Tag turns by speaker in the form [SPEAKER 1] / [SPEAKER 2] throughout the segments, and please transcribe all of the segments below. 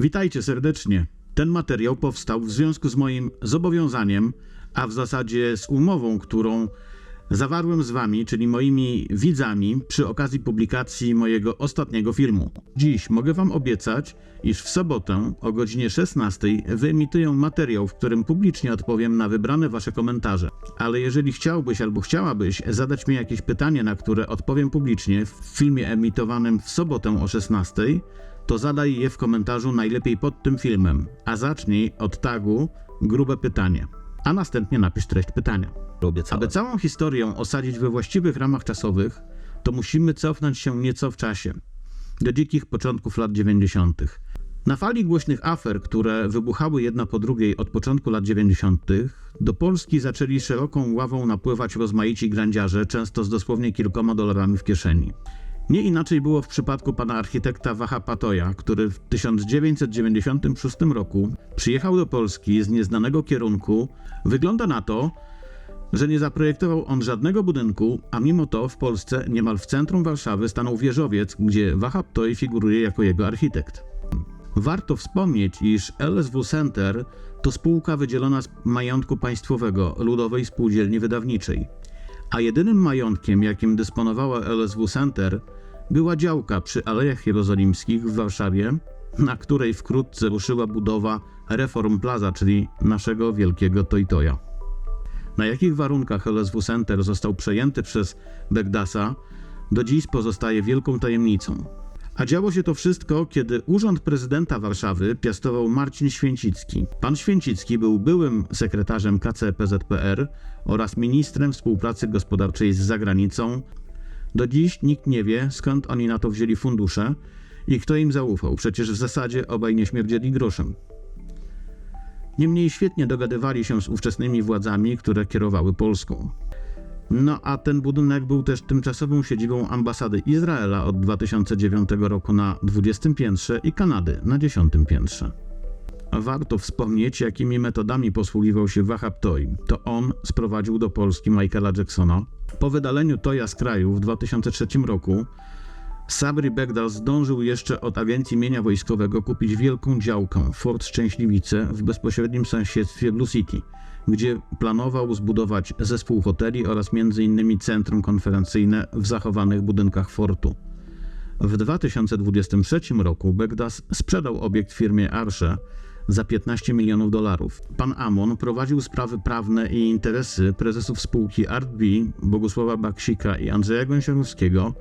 [SPEAKER 1] Witajcie serdecznie. Ten materiał powstał w związku z moim zobowiązaniem, a w zasadzie z umową, którą zawarłem z Wami, czyli moimi widzami, przy okazji publikacji mojego ostatniego filmu. Dziś mogę Wam obiecać, iż w sobotę o godzinie 16 wyemituję materiał, w którym publicznie odpowiem na wybrane Wasze komentarze. Ale jeżeli chciałbyś albo chciałabyś zadać mi jakieś pytanie, na które odpowiem publicznie w filmie emitowanym w sobotę o 16, to zadaj je w komentarzu najlepiej pod tym filmem, a zacznij od tagu grube pytanie, a następnie napisz treść pytania. Aby całą historię osadzić we właściwych ramach czasowych, to musimy cofnąć się nieco w czasie, do dzikich początków lat 90. Na fali głośnych afer, które wybuchały jedna po drugiej od początku lat 90., do Polski zaczęli szeroką ławą napływać rozmaici grandziarze, często z dosłownie kilkoma dolarami w kieszeni. Nie inaczej było w przypadku pana architekta Waha Patoja, który w 1996 roku przyjechał do Polski z nieznanego kierunku. Wygląda na to, że nie zaprojektował on żadnego budynku, a mimo to w Polsce niemal w centrum Warszawy stanął wieżowiec, gdzie Wahab Toy figuruje jako jego architekt. Warto wspomnieć, iż LSW Center to spółka wydzielona z majątku państwowego Ludowej Spółdzielni Wydawniczej, a jedynym majątkiem, jakim dysponowała LSW Center, była działka przy Alejach Jerozolimskich w Warszawie, na której wkrótce ruszyła budowa Reform Plaza, czyli naszego wielkiego Toytoya. Na jakich warunkach LSW Center został przejęty przez Begdasa, do dziś pozostaje wielką tajemnicą. A działo się to wszystko, kiedy urząd prezydenta Warszawy piastował Marcin Święcicki. Pan Święcicki był byłym sekretarzem KCPZPR oraz ministrem współpracy gospodarczej z zagranicą. Do dziś nikt nie wie, skąd oni na to wzięli fundusze i kto im zaufał. Przecież w zasadzie obaj nie śmierdzieli groszem. Niemniej świetnie dogadywali się z ówczesnymi władzami, które kierowały Polską. No a ten budynek był też tymczasową siedzibą ambasady Izraela od 2009 roku na 20 piętrze i Kanady na 10 piętrze. Warto wspomnieć, jakimi metodami posługiwał się Wahab Toy. To on sprowadził do Polski Michaela Jacksona. Po wydaleniu Toya z kraju w 2003 roku Sabri Begdal zdążył jeszcze od Agencji Mienia Wojskowego kupić wielką działkę Fort Szczęśliwice w bezpośrednim sąsiedztwie Blue City, gdzie planował zbudować zespół hoteli oraz m.in. centrum konferencyjne w zachowanych budynkach fortu. W 2023 roku Begdas sprzedał obiekt firmie Arsze za 15 milionów dolarów. Pan Amon prowadził sprawy prawne i interesy prezesów spółki ArtB, Bogusława Baksika i Andrzeja Gąsiorowskiego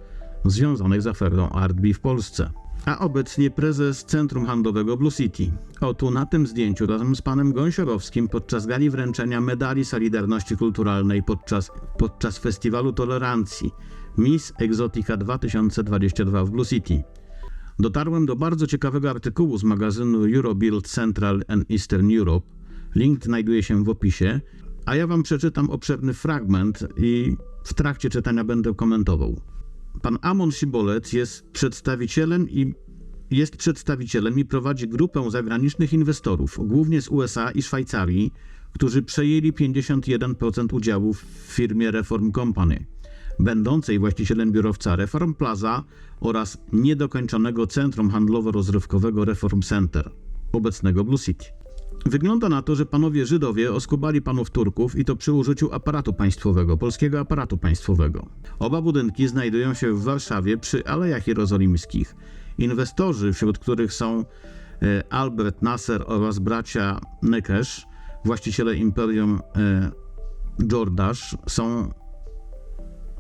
[SPEAKER 1] związanych z aferą ArtB w Polsce. A obecnie prezes Centrum Handlowego Blue City. O tu na tym zdjęciu razem z panem Gąsiorowskim podczas gali wręczenia medali Solidarności Kulturalnej podczas, podczas Festiwalu Tolerancji Miss Exotica 2022 w Blue City. Dotarłem do bardzo ciekawego artykułu z magazynu Eurobuild Central and Eastern Europe. Link znajduje się w opisie, a ja wam przeczytam obszerny fragment i w trakcie czytania będę komentował. Pan Amon Sibolec jest przedstawicielem i jest przedstawicielem i prowadzi grupę zagranicznych inwestorów, głównie z USA i Szwajcarii, którzy przejęli 51% udziałów w firmie Reform Company, będącej właścicielem biurowca Reform Plaza oraz niedokończonego centrum handlowo-rozrywkowego Reform Center, obecnego Blue City. Wygląda na to, że panowie Żydowie oskubali panów Turków i to przy użyciu aparatu państwowego, polskiego aparatu państwowego. Oba budynki znajdują się w Warszawie przy Alejach Jerozolimskich. Inwestorzy, wśród których są e, Albert Nasser oraz bracia Nekesz, właściciele Imperium e, Jordash, są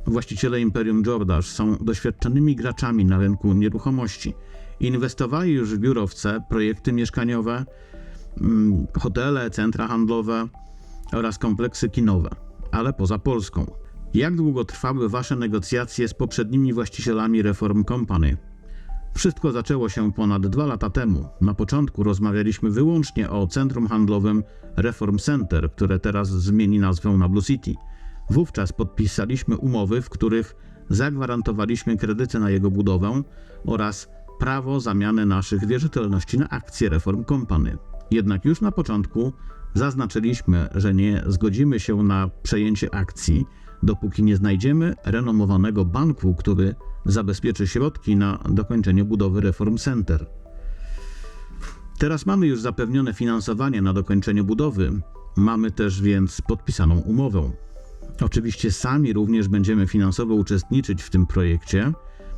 [SPEAKER 1] właściciele Imperium Jordash są doświadczonymi graczami na rynku nieruchomości. Inwestowali już w biurowce, projekty mieszkaniowe, mm, hotele, centra handlowe oraz kompleksy kinowe, ale poza Polską. Jak długo trwały Wasze negocjacje z poprzednimi właścicielami Reform Company? Wszystko zaczęło się ponad dwa lata temu. Na początku rozmawialiśmy wyłącznie o centrum handlowym Reform Center, które teraz zmieni nazwę na Blue City. Wówczas podpisaliśmy umowy, w których zagwarantowaliśmy kredyty na jego budowę oraz prawo zamiany naszych wierzytelności na akcje Reform Company. Jednak już na początku zaznaczyliśmy, że nie zgodzimy się na przejęcie akcji, dopóki nie znajdziemy renomowanego banku, który zabezpieczy środki na dokończenie budowy Reform Center. Teraz mamy już zapewnione finansowanie na dokończenie budowy. Mamy też więc podpisaną umowę. Oczywiście sami również będziemy finansowo uczestniczyć w tym projekcie.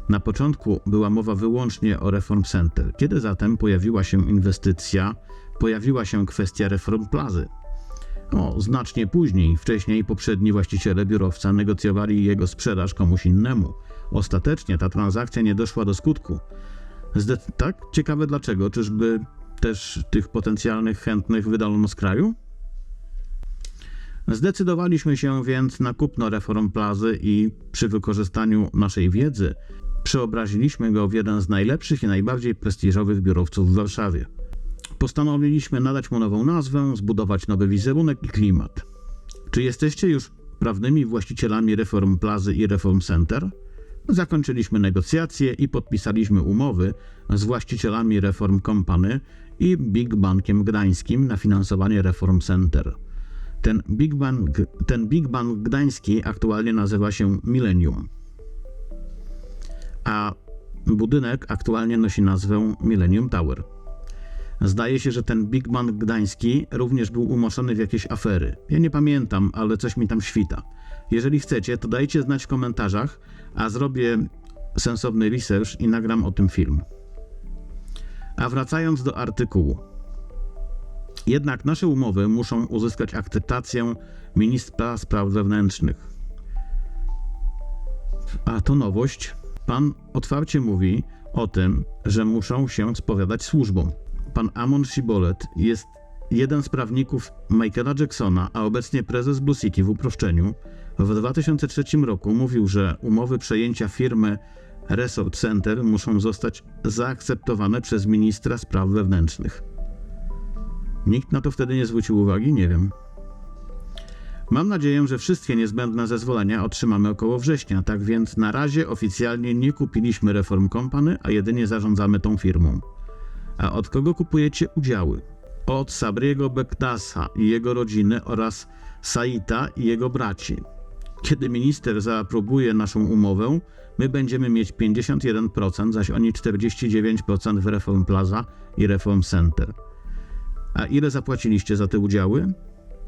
[SPEAKER 1] Na początku była mowa wyłącznie o Reform Center. Kiedy zatem pojawiła się inwestycja, pojawiła się kwestia Reform Plazy. O, znacznie później, wcześniej poprzedni właściciele biurowca negocjowali jego sprzedaż komuś innemu. Ostatecznie ta transakcja nie doszła do skutku. Tak? Ciekawe dlaczego. Czyżby też tych potencjalnych chętnych wydalono z kraju? Zdecydowaliśmy się więc na kupno Reform Plazy i przy wykorzystaniu naszej wiedzy przeobraziliśmy go w jeden z najlepszych i najbardziej prestiżowych biurowców w Warszawie. Postanowiliśmy nadać mu nową nazwę, zbudować nowy wizerunek i klimat. Czy jesteście już prawnymi właścicielami Reform Plazy i Reform Center? Zakończyliśmy negocjacje i podpisaliśmy umowy z właścicielami Reform Company i Big Bankiem Gdańskim na finansowanie Reform Center. Ten Big Bank, ten Big Bank Gdański aktualnie nazywa się Millennium, a budynek aktualnie nosi nazwę Millennium Tower. Zdaje się, że ten Big Bang Gdański również był umoczony w jakieś afery. Ja nie pamiętam, ale coś mi tam świta. Jeżeli chcecie, to dajcie znać w komentarzach, a zrobię sensowny research i nagram o tym film. A wracając do artykułu. Jednak nasze umowy muszą uzyskać akceptację ministra spraw wewnętrznych. A to nowość. Pan otwarcie mówi o tym, że muszą się spowiadać służbom. Pan Amon Shibolet jest jeden z prawników Michaela Jacksona, a obecnie prezes Blusiki w uproszczeniu. W 2003 roku mówił, że umowy przejęcia firmy Resort Center muszą zostać zaakceptowane przez ministra spraw wewnętrznych. Nikt na to wtedy nie zwrócił uwagi, nie wiem. Mam nadzieję, że wszystkie niezbędne zezwolenia otrzymamy około września, tak więc na razie oficjalnie nie kupiliśmy Reform Company, a jedynie zarządzamy tą firmą. A od kogo kupujecie udziały? Od Sabriego Bekdasa i jego rodziny oraz Saita i jego braci. Kiedy minister zaaprobuje naszą umowę, my będziemy mieć 51%, zaś oni 49% w Reform Plaza i Reform Center. A ile zapłaciliście za te udziały?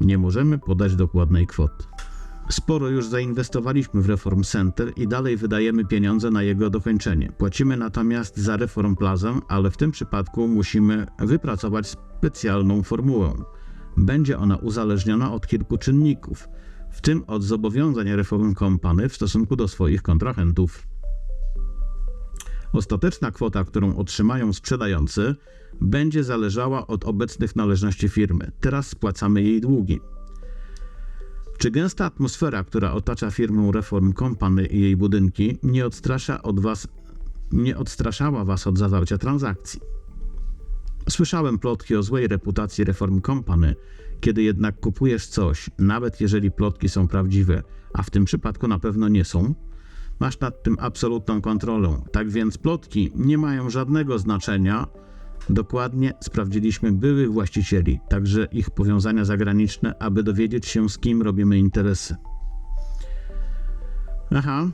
[SPEAKER 1] Nie możemy podać dokładnej kwoty. Sporo już zainwestowaliśmy w Reform Center i dalej wydajemy pieniądze na jego dokończenie. Płacimy natomiast za Reform Plazę, ale w tym przypadku musimy wypracować specjalną formułę. Będzie ona uzależniona od kilku czynników, w tym od zobowiązań Reform Company w stosunku do swoich kontrahentów. Ostateczna kwota, którą otrzymają sprzedający, będzie zależała od obecnych należności firmy. Teraz spłacamy jej długi. Czy gęsta atmosfera, która otacza firmę Reform Company i jej budynki, nie odstrasza od was, nie odstraszała was od zawarcia transakcji? Słyszałem plotki o złej reputacji Reform Company, kiedy jednak kupujesz coś, nawet jeżeli plotki są prawdziwe, a w tym przypadku na pewno nie są, masz nad tym absolutną kontrolę. Tak więc plotki nie mają żadnego znaczenia. Dokładnie sprawdziliśmy byłych właścicieli, także ich powiązania zagraniczne, aby dowiedzieć się, z kim robimy interesy. Aha,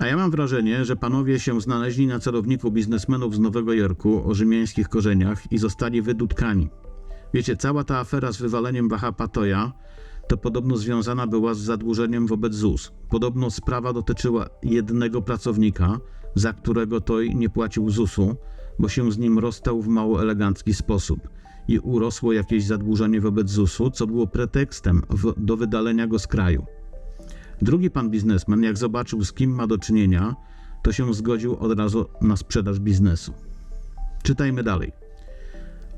[SPEAKER 1] a ja mam wrażenie, że panowie się znaleźli na celowniku biznesmenów z Nowego Jorku o rzymiańskich korzeniach i zostali wydudkani. Wiecie, cała ta afera z wywaleniem Baha Patoja to podobno związana była z zadłużeniem wobec ZUS. Podobno sprawa dotyczyła jednego pracownika, za którego Toj nie płacił ZUS-u, bo się z nim rozstał w mało elegancki sposób i urosło jakieś zadłużenie wobec ZUS-u, co było pretekstem w, do wydalenia go z kraju. Drugi pan biznesmen, jak zobaczył, z kim ma do czynienia, to się zgodził od razu na sprzedaż biznesu. Czytajmy dalej.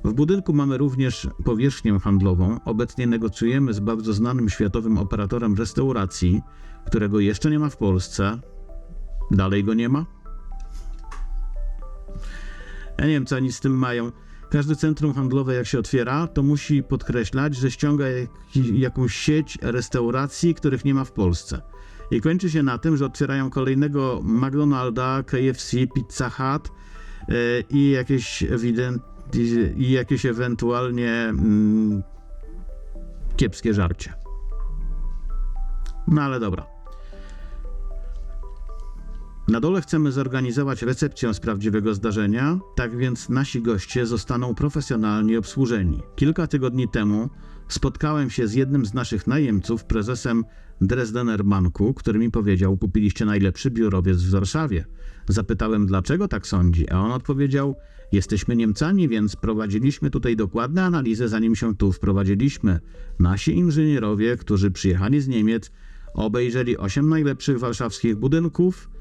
[SPEAKER 1] W budynku mamy również powierzchnię handlową. Obecnie negocjujemy z bardzo znanym światowym operatorem restauracji, którego jeszcze nie ma w Polsce. Dalej go nie ma? Ja nie wiem, co oni z tym mają. Każde centrum handlowe, jak się otwiera, to musi podkreślać, że ściąga jakiś, jakąś sieć restauracji, których nie ma w Polsce. I kończy się na tym, że otwierają kolejnego McDonalda, KFC, Pizza Hut yy, i jakieś ewident, i, i jakieś ewentualnie mm, kiepskie żarcie. No ale dobra. Na dole chcemy zorganizować recepcję z prawdziwego zdarzenia, tak więc nasi goście zostaną profesjonalnie obsłużeni. Kilka tygodni temu spotkałem się z jednym z naszych najemców, prezesem Dresdener Banku, który mi powiedział: Kupiliście najlepszy biurowiec w Warszawie. Zapytałem, dlaczego tak sądzi, a on odpowiedział: Jesteśmy Niemcami, więc prowadziliśmy tutaj dokładne analizy, zanim się tu wprowadziliśmy. Nasi inżynierowie, którzy przyjechali z Niemiec, obejrzeli 8 najlepszych warszawskich budynków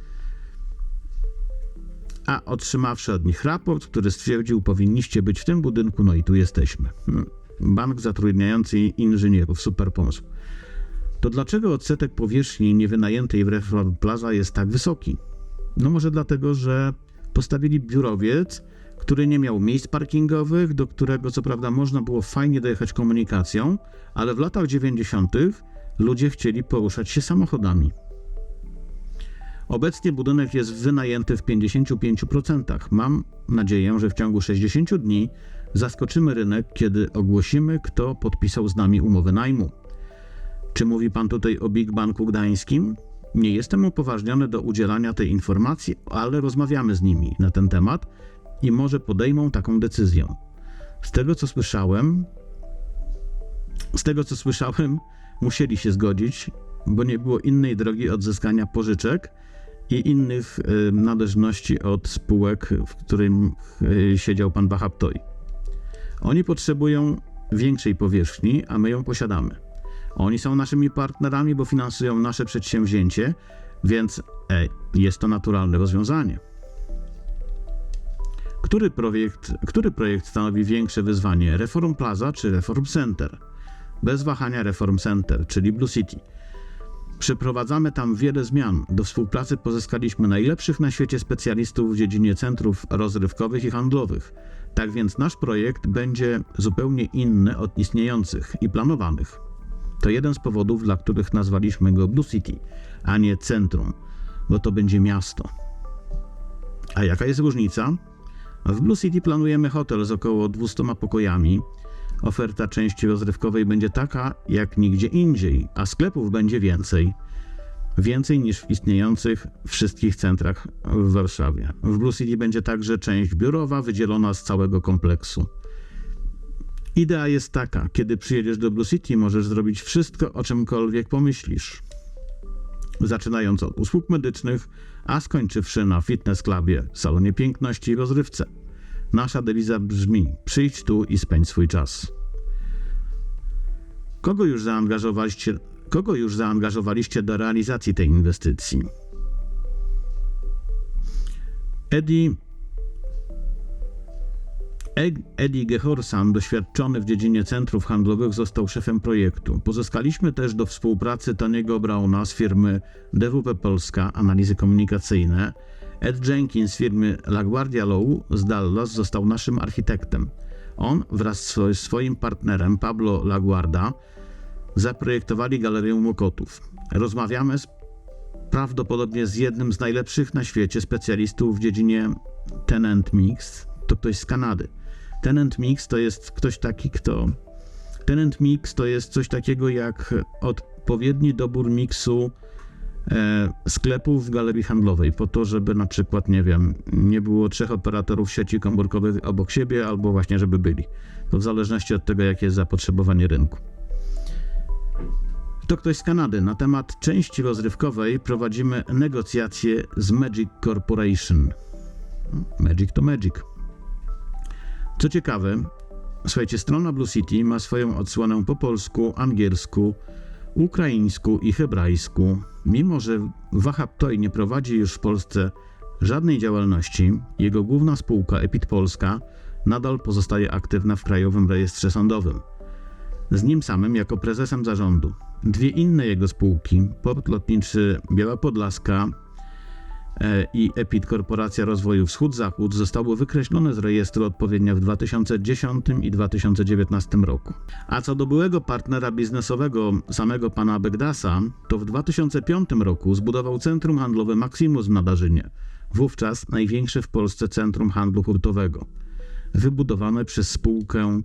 [SPEAKER 1] a otrzymawszy od nich raport, który stwierdził, powinniście być w tym budynku, no i tu jesteśmy. Hmm. Bank zatrudniający inżynierów, super pomysł. To dlaczego odsetek powierzchni niewynajętej w Reform Plaza jest tak wysoki? No może dlatego, że postawili biurowiec, który nie miał miejsc parkingowych, do którego co prawda można było fajnie dojechać komunikacją, ale w latach 90. ludzie chcieli poruszać się samochodami. Obecnie budynek jest wynajęty w 55%. Mam nadzieję, że w ciągu 60 dni zaskoczymy rynek, kiedy ogłosimy, kto podpisał z nami umowę najmu. Czy mówi pan tutaj o Big Banku Gdańskim? Nie jestem upoważniony do udzielania tej informacji, ale rozmawiamy z nimi na ten temat i może podejmą taką decyzję. Z tego co słyszałem, z tego co słyszałem, musieli się zgodzić, bo nie było innej drogi odzyskania pożyczek i innych należności od spółek, w którym y, siedział pan Wahaptoi. Oni potrzebują większej powierzchni, a my ją posiadamy. Oni są naszymi partnerami, bo finansują nasze przedsięwzięcie, więc e, jest to naturalne rozwiązanie. Który projekt, który projekt stanowi większe wyzwanie? Reform Plaza czy Reform Center? Bez wahania Reform Center, czyli Blue City. Przeprowadzamy tam wiele zmian. Do współpracy pozyskaliśmy najlepszych na świecie specjalistów w dziedzinie centrów rozrywkowych i handlowych. Tak więc nasz projekt będzie zupełnie inny od istniejących i planowanych. To jeden z powodów, dla których nazwaliśmy go Blue City, a nie centrum, bo to będzie miasto. A jaka jest różnica? W Blue City planujemy hotel z około 200 pokojami, Oferta części rozrywkowej będzie taka jak nigdzie indziej, a sklepów będzie więcej. Więcej niż w istniejących wszystkich centrach w Warszawie. W Blue City będzie także część biurowa wydzielona z całego kompleksu. Idea jest taka, kiedy przyjedziesz do Blue City, możesz zrobić wszystko, o czymkolwiek pomyślisz. Zaczynając od usług medycznych, a skończywszy na fitness clubie, salonie piękności i rozrywce. Nasza dewiza brzmi: przyjdź tu i spędź swój czas. Kogo już zaangażowaliście, kogo już zaangażowaliście do realizacji tej inwestycji? Eddie Eddie Gehorsan, doświadczony w dziedzinie centrów handlowych, został szefem projektu. Pozyskaliśmy też do współpracy Toniego Brauna z firmy DWP Polska Analizy Komunikacyjne, Ed Jenkins z firmy LaGuardia Law z Dallas został naszym architektem. On wraz z swoim partnerem Pablo LaGuarda zaprojektowali Galerię Mokotów. Rozmawiamy z, prawdopodobnie z jednym z najlepszych na świecie specjalistów w dziedzinie tenant mix. To ktoś z Kanady. Tenant mix to jest ktoś taki, kto... Tenant mix to jest coś takiego jak odpowiedni dobór miksu sklepów w galerii handlowej, po to, żeby na przykład, nie wiem, nie było trzech operatorów sieci komórkowych obok siebie, albo właśnie, żeby byli. To w zależności od tego, jakie jest zapotrzebowanie rynku. To ktoś z Kanady. Na temat części rozrywkowej prowadzimy negocjacje z Magic Corporation. Magic to Magic. Co ciekawe, słuchajcie, strona Blue City ma swoją odsłonę po polsku, angielsku, ukraińsku i hebrajsku. Mimo, że Wahab Toy nie prowadzi już w Polsce żadnej działalności, jego główna spółka Epit Polska nadal pozostaje aktywna w Krajowym Rejestrze Sądowym. Z nim samym jako prezesem zarządu. Dwie inne jego spółki, Port Lotniczy Biała Podlaska i EPIT Korporacja Rozwoju Wschód-Zachód zostały wykreślone z rejestru odpowiednio w 2010 i 2019 roku. A co do byłego partnera biznesowego samego pana Begdasa, to w 2005 roku zbudował centrum handlowe Maximus w Nadarzynie, wówczas największe w Polsce centrum handlu hurtowego, wybudowane przez spółkę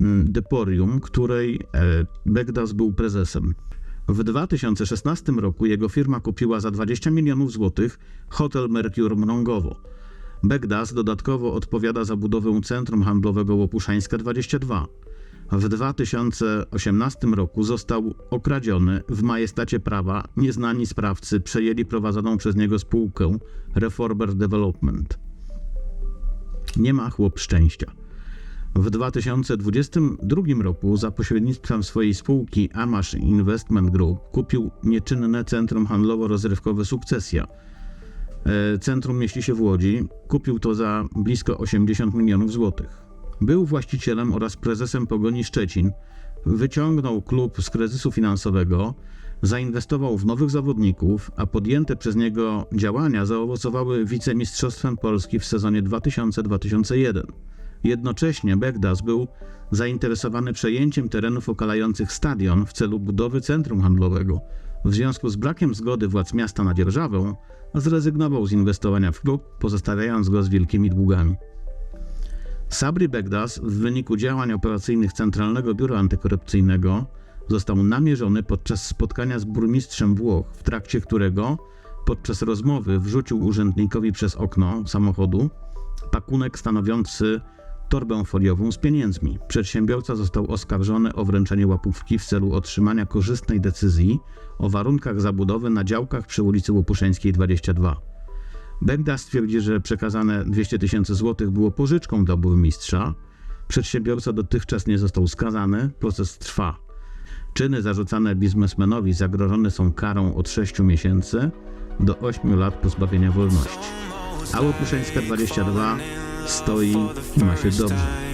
[SPEAKER 1] mm, Deporium, której e, Begdas był prezesem. W 2016 roku jego firma kupiła za 20 milionów złotych hotel Mercure Mrągowo. Begdas dodatkowo odpowiada za budowę centrum handlowego Łopuszańska 22. W 2018 roku został okradziony w majestacie prawa. Nieznani sprawcy przejęli prowadzoną przez niego spółkę Reformer Development. Nie ma chłop szczęścia. W 2022 roku za pośrednictwem swojej spółki Amash Investment Group kupił nieczynne centrum handlowo-rozrywkowe Sukcesja. E, Centrum mieści się w Łodzi. Kupił to za blisko 80 milionów złotych. Był właścicielem oraz prezesem Pogoni Szczecin. Wyciągnął klub z kryzysu finansowego, zainwestował w nowych zawodników, a podjęte przez niego działania zaowocowały wicemistrzostwem Polski w sezonie 2000-2001. Jednocześnie Begdas był zainteresowany przejęciem terenów okalających stadion w celu budowy centrum handlowego. W związku z brakiem zgody władz miasta na dzierżawę, zrezygnował z inwestowania w klub, pozostawiając go z wielkimi długami. Sabri Begdas w wyniku działań operacyjnych Centralnego Biura Antykorupcyjnego został namierzony podczas spotkania z burmistrzem Włoch, w trakcie którego podczas rozmowy wrzucił urzędnikowi przez okno samochodu pakunek stanowiący torbę foliową z pieniędzmi. Przedsiębiorca został oskarżony o wręczenie łapówki w celu otrzymania korzystnej decyzji o warunkach zabudowy na działkach przy ulicy Łopuszeńskiej 22. Begda stwierdzi, że przekazane 200 tysięcy złotych było pożyczką dla burmistrza. Przedsiębiorca dotychczas nie został skazany, proces trwa. Czyny zarzucane biznesmenowi zagrożone są karą od 6 miesięcy do 8 lat pozbawienia wolności. A Łopuszeńska 22 stoi i ma się dobrze.